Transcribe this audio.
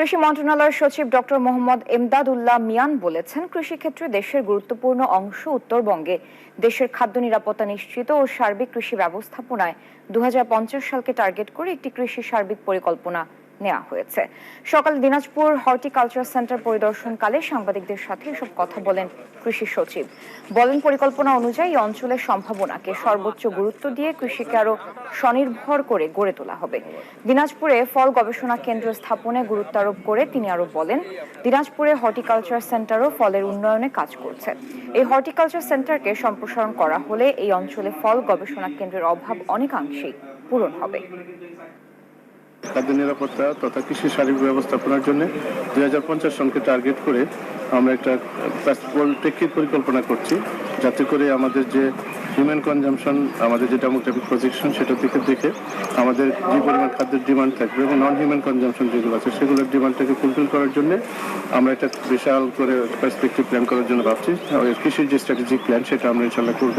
কৃষি মন্ত্রণালয়ের সচিব ডক্টর মোহাম্মদ এমদাদুল্লাহ মিয়ান বলেছেন কৃষি ক্ষেত্রে দেশের গুরুত্বপূর্ণ অংশ উত্তরবঙ্গে। দেশের খাদ্য নিরাপত্তা নিশ্চিত ও সার্বিক কৃষি ব্যবস্থাপনায় দু হাজার পঞ্চাশ সালকে টার্গেট করে একটি কৃষি সার্বিক পরিকল্পনা। নেওয়া হয়েছে। সকালে দিনাজপুর হর্টিকালচার সেন্টার পরিদর্শনকালে সাংবাদিকদের সাথে এসব কথা বলেন কৃষি সচিব। বলেন, পরিকল্পনা অনুযায়ী অঞ্চলের সম্ভাবনাকে সর্বোচ্চ গুরুত্ব দিয়ে কৃষিকে আরও স্বনির্ভর করে গড়ে তোলা হবে। দিনাজপুরে ফল গবেষণা কেন্দ্র স্থাপনে গুরুত্ব আরোপ করে তিনি আরও বলেন, দিনাজপুরে হর্টিকালচার সেন্টারও ফলের উন্নয়নে কাজ করছে। এই হর্টিকালচার সেন্টারকে সম্প্রসারণ করা হলে এই অঞ্চলে ফল গবেষণা কেন্দ্রের অভাব অনেকাংশেই পূরণ হবে। খাদ্য নিরাপত্তা তথা কৃষি শারীরিক ব্যবস্থাপনার জন্য দুই হাজার পঞ্চাশ সনকে টার্গেট করে আমরা একটা প্রেক্ষিত পরিকল্পনা করছি, যাতে করে আমাদের যে হিউম্যান কনজামশন আমাদের যে ডেমোগ্রাফিক প্রজেকশন সেটার দিকে দেখে আমাদের যে পরিমাণ খাদ্যের ডিমান্ড থাকবে এবং নন হিউম্যান কনজামশন যেগুলো আছে, সেগুলোর ডিমান্ডটাকে ফুলফিল করার জন্য আমরা একটা বিশাল করে পার্সপেক্টিভ প্ল্যান করার জন্য ভাবছি। কৃষির যে স্ট্র্যাটেজিক প্ল্যান সেটা আমরা ইনশাল্লাহ করব।